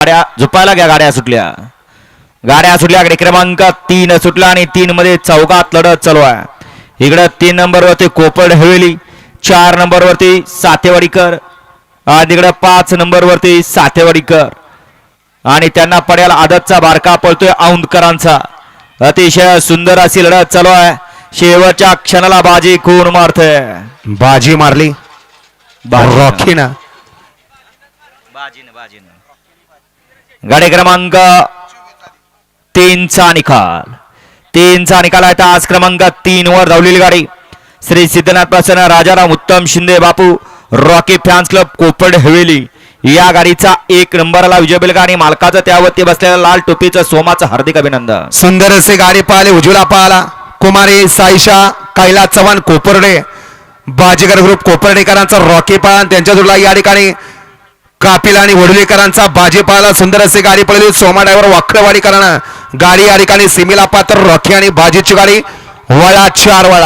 गाड्या झोपायला घ्या गाड्या सुटल्या. गाड्या सुटल्या इकडे क्रमांक तीन सुटला आणि तीन मध्ये चौकात लढत चालू आहे. इकडं तीन नंबर वरती कोपड हवेली चार नंबर वरती सातेवाडीकर आणि इकडं पाच नंबर वरती सातेवाडीकर. आणि त्यांना पड्याला आदतचा बारका पळतोय औंधकरांचा. अतिशय सुंदर अशी लढत चालू आहे. शेवटच्या क्षणाला बाजी कोण मारते बाजी मारली? रॉकीना? गाडी क्रमांक तीनचा निकाल. तीनचा निकाल आहे. आज क्रमांक तीन वर धावलेली गाडी. Shri Siddhanath Prasanna Rajaram Uttam Shinde Bapu Rocky fans club Kopad Haveli. या गाडीचा एक नंबरला विजय बेलगा आणि मालकाचं त्यावरती बसलेल्या लाल टोपीचं सोमाचं हार्दिक अभिनंदन. सुंदर असे गाडी पाहिले. उज्ज्वला पाहला कुमारी साईशा कैलास चव्हाण कोपर्डे. बाजीगर ग्रुप कोपर्डेकरांचा रॉकी पाळा त्यांच्या जोडला या ठिकाणी कापिल आणि वडुलेकरांचा भाजीपाला सुंदर असे गाडी पडली सोमा ड्रायव्हर करणं गाडी या ठिकाणी सिमीला पात्र रॉकी आणि भाजीची गाडी वळा चार वळा